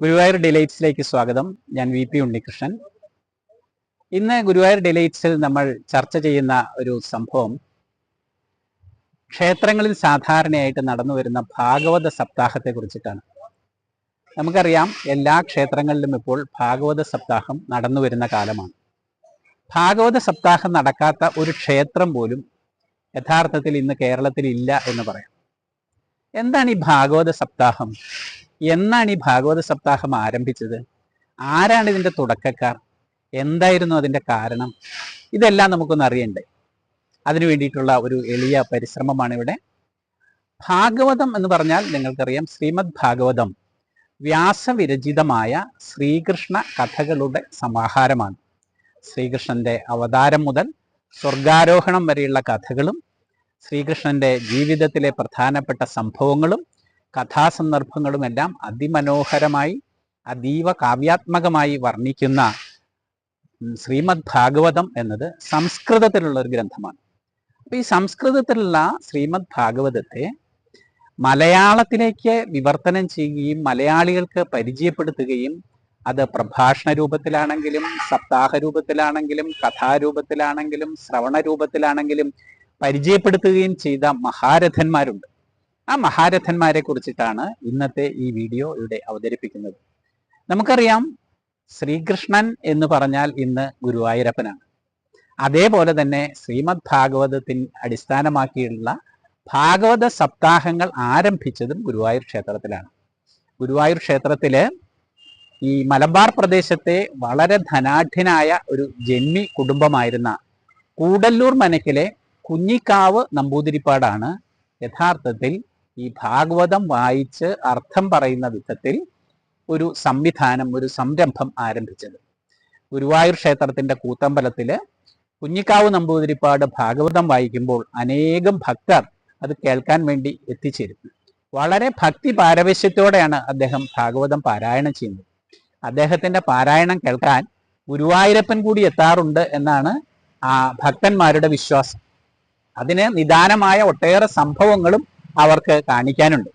ഗുരുവായൂർ ഡിലൈറ്റ്സിലേക്ക് സ്വാഗതം. ഞാൻ V P Unnikrishnan. ഇന്ന് ഗുരുവായൂർ ഡിലൈറ്റ്സിൽ നമ്മൾ ചർച്ച ചെയ്യുന്ന ഒരു സംഭവം ക്ഷേത്രങ്ങളിൽ സാധാരണയായിട്ട് നടന്നു വരുന്ന ഭാഗവത സപ്താഹത്തെ കുറിച്ചിട്ടാണ്. നമുക്കറിയാം എല്ലാ ക്ഷേത്രങ്ങളിലും ഇപ്പോൾ ഭാഗവത സപ്താഹം നടന്നു വരുന്ന കാലമാണ്. ഭാഗവത സപ്താഹം നടക്കാത്ത ഒരു ക്ഷേത്രം പോലും യഥാർത്ഥത്തിൽ ഇന്ന് കേരളത്തിൽ ഇല്ല എന്ന് പറയാം. എന്താണ് ഈ ഭാഗവത സപ്താഹം? എന്നാണ് ഈ ഭാഗവത സപ്താഹം ആരംഭിച്ചത്? ആരാണ് ഇതിന്റെ തുടക്കക്കാർ? എന്തായിരുന്നു അതിന്റെ കാരണം? ഇതെല്ലാം നമുക്കൊന്ന് അറിയണ്ടേ. അതിനു വേണ്ടിയിട്ടുള്ള ഒരു എളിയ പരിശ്രമമാണ് ഇവിടെ. ഭാഗവതം എന്ന് പറഞ്ഞാൽ നിങ്ങൾക്കറിയാം ശ്രീമദ് ഭാഗവതം വ്യാസവിരചിതമായ ശ്രീകൃഷ്ണ കഥകളുടെ സമാഹാരമാണ്. ശ്രീകൃഷ്ണന്റെ അവതാരം മുതൽ സ്വർഗാരോഹണം വരെയുള്ള കഥകളും ശ്രീകൃഷ്ണന്റെ ജീവിതത്തിലെ പ്രധാനപ്പെട്ട സംഭവങ്ങളും കഥാസന്ദർഭങ്ങളും എല്ലാം അതിമനോഹരമായി അതീവ കാവ്യാത്മകമായി വർണിക്കുന്ന ശ്രീമദ് ഭാഗവതം എന്നത് സംസ്കൃതത്തിലുള്ള ഒരു ഗ്രന്ഥമാണ്. അപ്പൊ ഈ സംസ്കൃതത്തിലുള്ള ശ്രീമദ് ഭാഗവതത്തെ മലയാളത്തിലേക്ക് വിവർത്തനം ചെയ്യുകയും മലയാളികൾക്ക് പരിചയപ്പെടുത്തുകയും അത് പ്രഭാഷണ രൂപത്തിലാണെങ്കിലും സപ്താഹ രൂപത്തിലാണെങ്കിലും കഥാരൂപത്തിലാണെങ്കിലും ശ്രവണ രൂപത്തിലാണെങ്കിലും പരിചയപ്പെടുത്തുകയും ചെയ്ത മഹാരഥന്മാരുണ്ട്. ആ മഹാരഥന്മാരെ കുറിച്ചിട്ടാണ് ഇന്നത്തെ ഈ വീഡിയോ ഇവിടെ അവതരിപ്പിക്കുന്നത്. നമുക്കറിയാം ശ്രീകൃഷ്ണൻ എന്ന് പറഞ്ഞാൽ ഇന്ന് ഗുരുവായൂരപ്പനാണ്. അതേപോലെ തന്നെ ശ്രീമദ് ഭാഗവതത്തിൻ അടിസ്ഥാനമാക്കിയുള്ള ഭാഗവത സപ്താഹങ്ങൾ ആരംഭിച്ചതും ഗുരുവായൂർ ക്ഷേത്രത്തിലാണ്. ഗുരുവായൂർ ക്ഷേത്രത്തിൽ ഈ മലബാർ പ്രദേശത്തെ വളരെ ധനാഢ്യനായ ഒരു ജന്മി കുടുംബമായിരുന്ന കൂടല്ലൂർ മനക്കിലെ കുഞ്ഞിക്കാവ് നമ്പൂതിരിപ്പാടാണ് യഥാർത്ഥത്തിൽ ഈ ഭാഗവതം വായിച്ച് അർത്ഥം പറയുന്ന വിധത്തിൽ ഒരു സംവിധാനം ഒരു സംരംഭം ആരംഭിച്ചത്. ഗുരുവായൂർ ക്ഷേത്രത്തിന്റെ കൂത്തമ്പലത്തിൽ കുഞ്ഞിക്കാവ് നമ്പൂതിരിപ്പാട് ഭാഗവതം വായിക്കുമ്പോൾ അനേകം ഭക്തർ അത് കേൾക്കാൻ വേണ്ടി എത്തിച്ചേരും വളരെ ഭക്തി പാരവശ്യത്തോടെയാണ് അദ്ദേഹം ഭാഗവതം പാരായണം ചെയ്യുന്നത്. അദ്ദേഹത്തിന്റെ പാരായണം കേൾക്കാൻ ഗുരുവായൂരപ്പൻ കൂടി എത്താറുണ്ട് എന്നാണ് ആ ഭക്തന്മാരുടെ വിശ്വാസം. അതിന് നിദാനമായ ഒട്ടേറെ സംഭവങ്ങളും അവർക്ക് കാണിക്കാനുണ്ട്.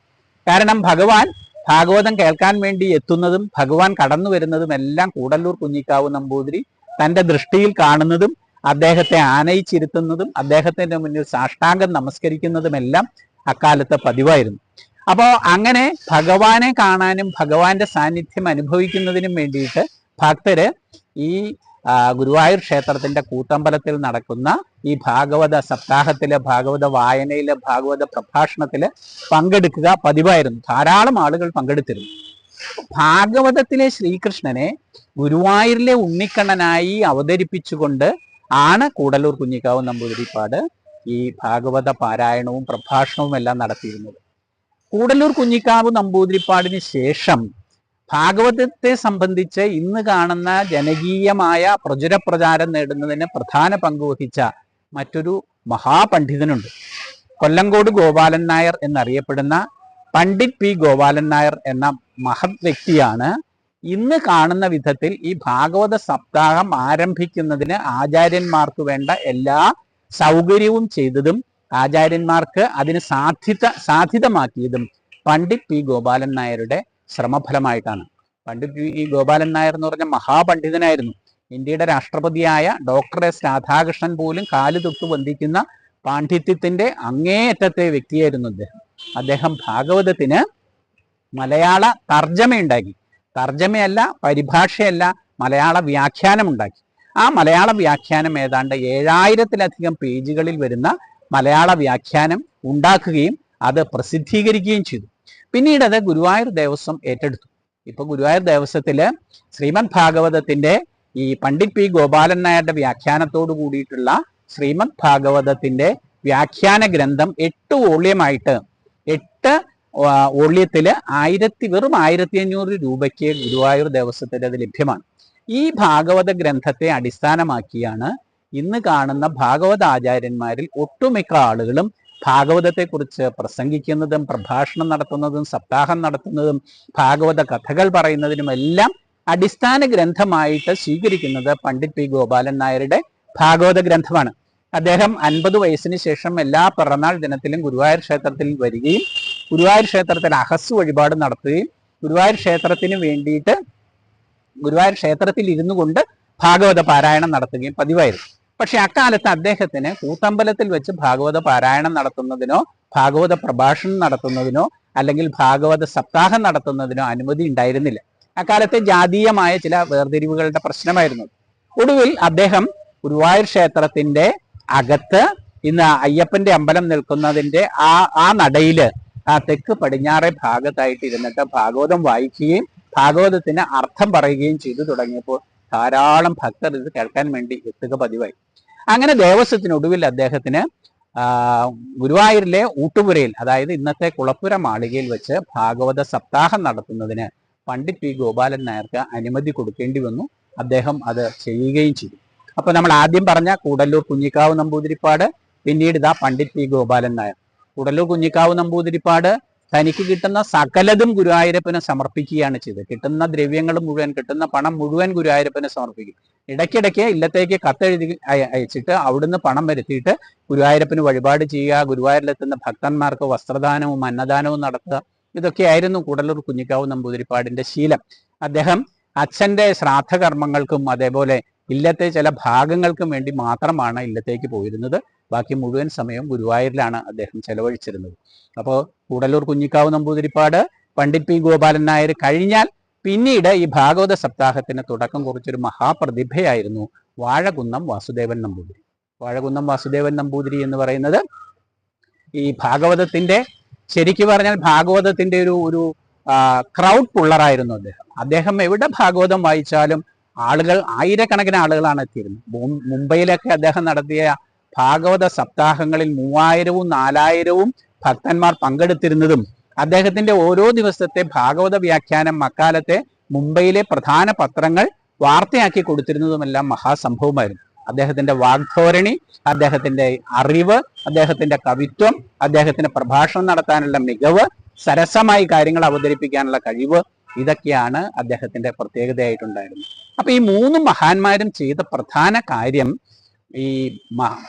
കാരണം ഭഗവാൻ ഭാഗവതം കേൾക്കാൻ വേണ്ടി എത്തുന്നതും ഭഗവാൻ കടന്നു വരുന്നതും എല്ലാം കൂടല്ലൂർ കുഞ്ഞിക്കാവ് നമ്പൂതിരി തന്റെ ദൃഷ്ടിയിൽ കാണുന്നതും അദ്ദേഹത്തെ ആനയിച്ചിരുത്തുന്നതും അദ്ദേഹത്തിന്റെ മുന്നിൽ സാഷ്ടാംഗം നമസ്കരിക്കുന്നതുമെല്ലാം അക്കാലത്തെ പതിവായിരുന്നു. അപ്പോൾ അങ്ങനെ ഭഗവാനെ കാണാനും ഭഗവാന്റെ സാന്നിധ്യം അനുഭവിക്കുന്നതിനും വേണ്ടിയിട്ട് ഭക്തര് ഈ ഗുരുവായൂർ ക്ഷേത്രത്തിന്റെ കൂട്ടമ്പലത്തിൽ നടക്കുന്ന ഈ ഭാഗവത സപ്താഹത്തിലെ ഭാഗവത വായനയിലെ ഭാഗവത പ്രഭാഷണത്തിൽ പങ്കെടുക്കുക പതിവായിരുന്നു. ധാരാളം ആളുകൾ പങ്കെടുത്തിരുന്നു. ഭാഗവതത്തിലെ ശ്രീകൃഷ്ണനെ ഗുരുവായൂരിലെ ഉണ്ണിക്കണ്ണനായി അവതരിപ്പിച്ചുകൊണ്ട് ആണ് കൂടലൂർ കുഞ്ഞിക്കാവ് നമ്പൂതിരിപ്പാട് ഈ ഭാഗവത പാരായണവും പ്രഭാഷണവും എല്ലാം നടത്തിയിരുന്നത്. കൂടലൂർ കുഞ്ഞിക്കാവ് നമ്പൂതിരിപ്പാടിന് ശേഷം ഭാഗവതത്തെ സംബന്ധിച്ച് ഇന്ന് കാണുന്ന ജനകീയമായ പ്രചുരപ്രചാരം നേടുന്നതിന് പ്രധാന പങ്കുവഹിച്ച മറ്റൊരു മഹാപണ്ഡിതനുണ്ട്. കൊല്ലങ്കോട് ഗോപാലൻ നായർ എന്നറിയപ്പെടുന്ന പണ്ഡിറ്റ് പി ഗോപാലൻ നായർ എന്ന മഹത് വ്യക്തിയാണ്. ഇന്ന് കാണുന്ന വിധത്തിൽ ഈ ഭാഗവത സപ്താഹം ആരംഭിക്കുന്നതിന് ആചാര്യന്മാർക്ക് വേണ്ട എല്ലാ സൗകര്യവും ചെയ്തതും ആചാര്യന്മാർക്ക് അതിന് സാധ്യത സാധ്യതമാക്കിയതും പണ്ഡിറ്റ് പി ഗോപാലൻ നായരുടെ ശ്രമഫലമായിട്ടാണ്. പണ്ഡിറ്റ് ഈ ഗോപാലൻ നായർ എന്ന് പറഞ്ഞ മഹാപണ്ഡിതനായിരുന്നു. ഇന്ത്യയുടെ രാഷ്ട്രപതിയായ ഡോക്ടർ എസ് രാധാകൃഷ്ണൻ പോലും കാലു തൊട്ട് വന്ദിക്കുന്ന പാണ്ഡിത്യത്തിന്റെ അങ്ങേയറ്റത്തെ വ്യക്തിയായിരുന്നു അദ്ദേഹം. അദ്ദേഹം ഭാഗവതത്തിന് മലയാള തർജമയുണ്ടാക്കി. തർജമയല്ല പരിഭാഷയല്ല മലയാള വ്യാഖ്യാനം ഉണ്ടാക്കി ആ മലയാള വ്യാഖ്യാനം ഏതാണ്ട് ഏഴായിരത്തിലധികം പേജുകളിൽ വരുന്ന മലയാള വ്യാഖ്യാനം ഉണ്ടാക്കുകയും അത് പ്രസിദ്ധീകരിക്കുകയും ചെയ്തു. പിന്നീട് അത് ഗുരുവായൂർ ദേവസ്വം ഏറ്റെടുത്തു. ഇപ്പൊ ഗുരുവായൂർ ദേവസ്വത്തിൽ ശ്രീമദ് ഭാഗവതത്തിന്റെ ഈ പണ്ഡിറ്റ് പി ഗോപാലൻ നായരുടെ വ്യാഖ്യാനത്തോട് കൂടിയിട്ടുള്ള ശ്രീമദ് ഭാഗവതത്തിന്റെ വ്യാഖ്യാന ഗ്രന്ഥം എട്ട് വോള്യമായിട്ട് എട്ട് വോള്യത്തിൽ ആയിരത്തി വെറും ആയിരത്തി അഞ്ഞൂറ് രൂപയ്ക്ക് ഗുരുവായൂർ ദേവസ്വത്തിൽ അത് ലഭ്യമാണ്. ഈ ഭാഗവത ഗ്രന്ഥത്തെ അടിസ്ഥാനമാക്കിയാണ് ഇന്ന് കാണുന്ന ഭാഗവത ആചാര്യന്മാരിൽ ഒട്ടുമിക്ക ആളുകളും ഭാഗവതത്തെക്കുറിച്ച് പ്രസംഗിക്കുന്നതും പ്രഭാഷണം നടത്തുന്നതും സപ്താഹം നടത്തുന്നതും ഭാഗവത കഥകൾ പറയുന്നതിനുമെല്ലാം അടിസ്ഥാന ഗ്രന്ഥമായിട്ട് സ്വീകരിക്കുന്നത് പണ്ഡിറ്റ് പി ഗോപാലൻ നായരുടെ ഭാഗവത ഗ്രന്ഥമാണ്. അദ്ദേഹം അൻപത് വയസ്സിന് ശേഷം എല്ലാ പിറന്നാൾ ദിനത്തിലും ഗുരുവായൂർ ക്ഷേത്രത്തിൽ വരികയും ഗുരുവായൂർ ക്ഷേത്രത്തിൽ അഹസ് വഴിപാട് നടത്തുകയും ഗുരുവായൂർ ക്ഷേത്രത്തിന് വേണ്ടിയിട്ട് ഗുരുവായൂർ ക്ഷേത്രത്തിൽ ഇരുന്നു കൊണ്ട് ഭാഗവത പാരായണം നടത്തുകയും പതിവായിരുന്നു. പക്ഷെ അക്കാലത്ത് അദ്ദേഹത്തിന് കൂത്തമ്പലത്തിൽ വെച്ച് ഭാഗവത പാരായണം നടത്തുന്നതിനോ ഭാഗവത പ്രഭാഷണം നടത്തുന്നതിനോ അല്ലെങ്കിൽ ഭാഗവത സപ്താഹം നടത്തുന്നതിനോ അനുമതി ഉണ്ടായിരുന്നില്ല. അക്കാലത്തെ ജാതീയമായ ചില വേർതിരിവുകളുടെ പ്രശ്നമായിരുന്നു. ഒടുവിൽ അദ്ദേഹം ഗുരുവായൂർ ക്ഷേത്രത്തിന്റെ അകത്ത് ഇന്ന് അയ്യപ്പന്റെ അമ്പലം നിൽക്കുന്നതിന്റെ ആ ആ നടയിൽ ആ തെക്ക് പടിഞ്ഞാറെ ഭാഗത്തായിട്ട് ഇരുന്നിട്ട് ഭാഗവതം വായിക്കുകയും ഭാഗവതത്തിന് അർത്ഥം പറയുകയും ചെയ്തു തുടങ്ങിയപ്പോൾ ധാരാളം ഭക്തർ ഇത് കേൾക്കാൻ വേണ്ടി എത്തുക പതിവായി. അങ്ങനെ ദേവസ്വത്തിനൊടുവിൽ അദ്ദേഹത്തിന് ഗുരുവായൂരിലെ ഊട്ടുപുരയിൽ അതായത് ഇന്നത്തെ കുളപ്പുര മാളികയിൽ വെച്ച് ഭാഗവത സപ്താഹം നടത്തുന്നതിന് പണ്ഡിറ്റ് പി ഗോപാലൻ നായർക്ക് അനുമതി കൊടുക്കേണ്ടി വന്നു. അദ്ദേഹം അത് ചെയ്യുകയും ചെയ്തു. അപ്പൊ നമ്മൾ ആദ്യം പറഞ്ഞ കൂടല്ലൂർ കുഞ്ഞിക്കാവ് നമ്പൂതിരിപ്പാട് പിന്നീട് ഇതാ പണ്ഡിറ്റ് പി ഗോപാലൻ നായർ. കൂടല്ലൂർ കുഞ്ഞിക്കാവ് നമ്പൂതിരിപ്പാട് തനിക്ക് കിട്ടുന്ന സകലതും ഗുരുവായൂരപ്പന് സമർപ്പിക്കുകയാണ് ചെയ്തത്. കിട്ടുന്ന ദ്രവ്യങ്ങൾ മുഴുവൻ കിട്ടുന്ന പണം മുഴുവൻ ഗുരുവായൂരപ്പന് സമർപ്പിക്കും. ഇടയ്ക്കിടയ്ക്ക് ഇല്ലത്തേക്ക് കത്തെഴുതി അയച്ചിട്ട് അവിടുന്ന് പണം വരുത്തിയിട്ട് ഗുരുവായൂരപ്പന് വഴിപാട് ചെയ്യുക ഗുരുവായൂരിലെത്തുന്ന ഭക്തന്മാർക്ക് വസ്ത്രദാനവും അന്നദാനവും നടത്തുക ഇതൊക്കെയായിരുന്നു കൂടലൂർ കുഞ്ഞിക്കാവ് നമ്പൂതിരിപ്പാടിന്റെ ശീലം. അദ്ദേഹം അച്ഛന്റെ ശ്രാദ്ധകർമ്മങ്ങൾക്കും അതേപോലെ ഇല്ലത്തെ ചില ഭാഗങ്ങൾക്കും വേണ്ടി മാത്രമാണ് ഇല്ലത്തേക്ക് പോയിരുന്നത്. ബാക്കി മുഴുവൻ സമയം ഗുരുവായൂരിലാണ് അദ്ദേഹം ചെലവഴിച്ചിരുന്നത്. അപ്പോൾ കൂടല്ലൂർ കുഞ്ഞിക്കാവ് നമ്പൂതിരിപ്പാട് പണ്ഡിറ്റ് പി ഗോപാലൻ നായർ കഴിഞ്ഞാൽ പിന്നീട് ഈ ഭാഗവത സപ്താഹത്തിന് തുടക്കം കുറിച്ചൊരു മഹാപ്രതിഭയായിരുന്നു വാഴകുന്നം വാസുദേവൻ നമ്പൂതിരി. വാഴകുന്നം വാസുദേവൻ നമ്പൂതിരി എന്ന് പറയുന്നത് ഈ ഭാഗവതത്തിന്റെ ശരിക്കു പറഞ്ഞാൽ ഭാഗവതത്തിന്റെ ഒരു ഒരു ക്രൗഡ് പുള്ളറായിരുന്നു അദ്ദേഹം. അദ്ദേഹം എവിടെ ഭാഗവതം വായിച്ചാലും ആളുകൾ ആയിരക്കണക്കിന് ആളുകളാണ് എത്തിയിരുന്നത്. മുംബൈയിലൊക്കെ അദ്ദേഹം നടത്തിയ ഭാഗവത സപ്താഹങ്ങളിൽ മൂവായിരവും നാലായിരവും ഭക്തന്മാർ പങ്കെടുത്തിരുന്നതും അദ്ദേഹത്തിന്റെ ഓരോ ദിവസത്തെ ഭാഗവത വ്യാഖ്യാനം അക്കാലത്തെ മുംബൈയിലെ പ്രധാന പത്രങ്ങൾ വാർത്തയാക്കി കൊടുത്തിരുന്നതുമെല്ലാം മഹാസംഭവമായിരുന്നു. അദ്ദേഹത്തിന്റെ വാഗ്ധോരണി അദ്ദേഹത്തിന്റെ അറിവ് അദ്ദേഹത്തിന്റെ കവിത്വം അദ്ദേഹത്തിന്റെ പ്രഭാഷണം നടത്താനുള്ള മികവ് സരസമായി കാര്യങ്ങൾ അവതരിപ്പിക്കാനുള്ള കഴിവ് ഇതൊക്കെയാണ് അദ്ദേഹത്തിന്റെ പ്രത്യേകതയായിട്ടുണ്ടായിരുന്നത്. അപ്പൊ ഈ മൂന്ന് മഹാന്മാരും ചെയ്ത പ്രധാന കാര്യം ഈ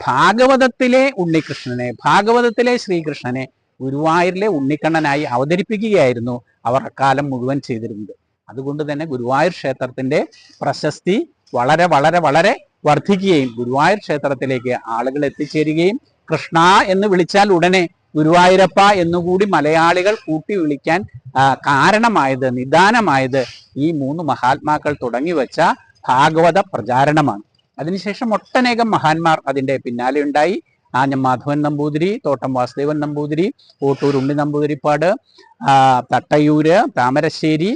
ഭാഗവതത്തിലെ ഉണ്ണികൃഷ്ണനെ ഭാഗവതത്തിലെ ശ്രീകൃഷ്ണനെ ഗുരുവായൂരിലെ ഉണ്ണിക്കണ്ണനായി അവതരിപ്പിക്കുകയായിരുന്നു അവർ അക്കാലം മുഴുവൻ ചെയ്തിരുന്നത്. അതുകൊണ്ട് തന്നെ ഗുരുവായൂർ ക്ഷേത്രത്തിന്റെ പ്രശസ്തി വളരെ വളരെ വളരെ വർദ്ധിക്കുകയും ഗുരുവായൂർ ക്ഷേത്രത്തിലേക്ക് ആളുകൾ എത്തിച്ചേരുകയും കൃഷ്ണ എന്ന് വിളിച്ചാൽ ഉടനെ ഗുരുവായൂരപ്പ എന്നുകൂടി മലയാളികൾ കൂട്ടി വിളിക്കാൻ കാരണമായത് നിദാനമായത് ഈ മൂന്ന് മഹാത്മാക്കൾ തുടങ്ങി വെച്ച ഭാഗവത പ്രചാരണമാണ്. അതിനുശേഷം ഒട്ടനേകം മഹാന്മാർ അതിന്റെ പിന്നാലെ ഉണ്ടായി. ആഞ്ഞം മാധവൻ നമ്പൂതിരി തോട്ടം വാസുദേവൻ നമ്പൂതിരി കോട്ടൂർ ഉണ്ണി നമ്പൂതിരിപ്പാട് തട്ടയൂര് താമരശ്ശേരി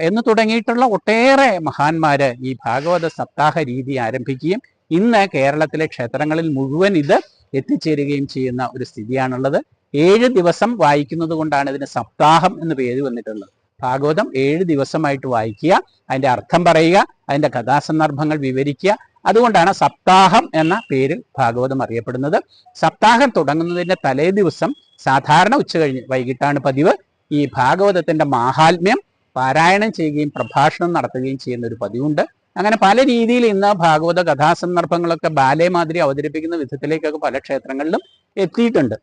എന്ന് തുടങ്ങിയിട്ടുള്ള ഒട്ടേറെ മഹാന്മാര് ഈ ഭാഗവത സപ്താഹ രീതി ആരംഭിക്കുകയും ഇന്ന് കേരളത്തിലെ ക്ഷേത്രങ്ങളിൽ മുഴുവൻ ഇത് എത്തിച്ചേരുകയും ചെയ്യുന്ന ഒരു സ്ഥിതിയാണുള്ളത്. ഏഴ് ദിവസം വായിക്കുന്നത് കൊണ്ടാണ് ഇതിന് സപ്താഹം എന്ന് പേര് വന്നിട്ടുള്ളത്. ഭാഗവതം ഏഴ് ദിവസമായിട്ട് വായിക്കുക അതിന്റെ അർത്ഥം പറയുക അതിന്റെ കഥാസന്ദർഭങ്ങൾ വിവരിക്കുക. അതുകൊണ്ടാണ് സപ്താഹം എന്ന പേരിൽ ഭാഗവതം അറിയപ്പെടുന്നത്. സപ്താഹം തുടങ്ങുന്നതിന്റെ തലേ ദിവസം സാധാരണ ഉച്ച കഴിഞ്ഞ് വൈകിട്ടാണ് പതിവ്. ഈ ഭാഗവതത്തിന്റെ മാഹാത്മ്യം പാരായണം ചെയ്യുകയും പ്രഭാഷണം നടത്തുകയും ചെയ്യുന്ന ഒരു പതിവുണ്ട്. അങ്ങനെ പല രീതിയിൽ ഇന്ന് ഭാഗവത കഥാസന്ദർഭങ്ങളൊക്കെ ബാലെ മാതിരി അവതരിപ്പിക്കുന്ന വിധത്തിലേക്കൊക്കെ പല ക്ഷേത്രങ്ങളിലും എത്തിയിട്ടുണ്ട്.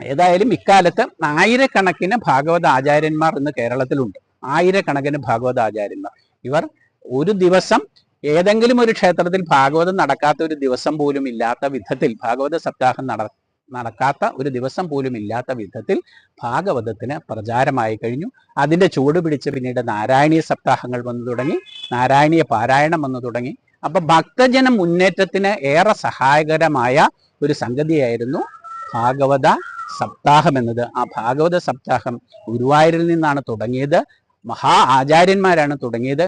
ഏതായാലും ഇക്കാലത്ത് ആയിരക്കണക്കിന് ഭാഗവത ആചാര്യന്മാർ ഇന്ന് കേരളത്തിലുണ്ട്. ആയിരക്കണക്കിന് ഭാഗവത ആചാര്യന്മാർ. ഇവർ ഒരു ദിവസം ഏതെങ്കിലും ഒരു ക്ഷേത്രത്തിൽ ഭാഗവതം നടക്കാത്ത ഒരു ദിവസം പോലും ഇല്ലാത്ത വിധത്തിൽ ഭാഗവത സപ്താഹം നട നടക്കാത്ത ഒരു ദിവസം പോലും ഇല്ലാത്ത വിധത്തിൽ ഭാഗവതത്തിന് പ്രചാരമായി കഴിഞ്ഞു. അതിന്റെ ചുവട് പിടിച്ച് പിന്നീട് നാരായണീയ സപ്താഹങ്ങൾ വന്നു തുടങ്ങി. നാരായണീയ പാരായണം വന്നു തുടങ്ങി. അപ്പൊ ഭക്തജന മുന്നേറ്റത്തിന് ഏറെ സഹായകരമായ ഒരു സംഗതിയായിരുന്നു ഭാഗവത സപ്താഹം എന്നത്. ആ ഭാഗവത സപ്താഹം ഗുരുവായൂരിൽ നിന്നാണ് തുടങ്ങിയത്. മഹാ ആചാര്യന്മാരാണ് തുടങ്ങിയത്.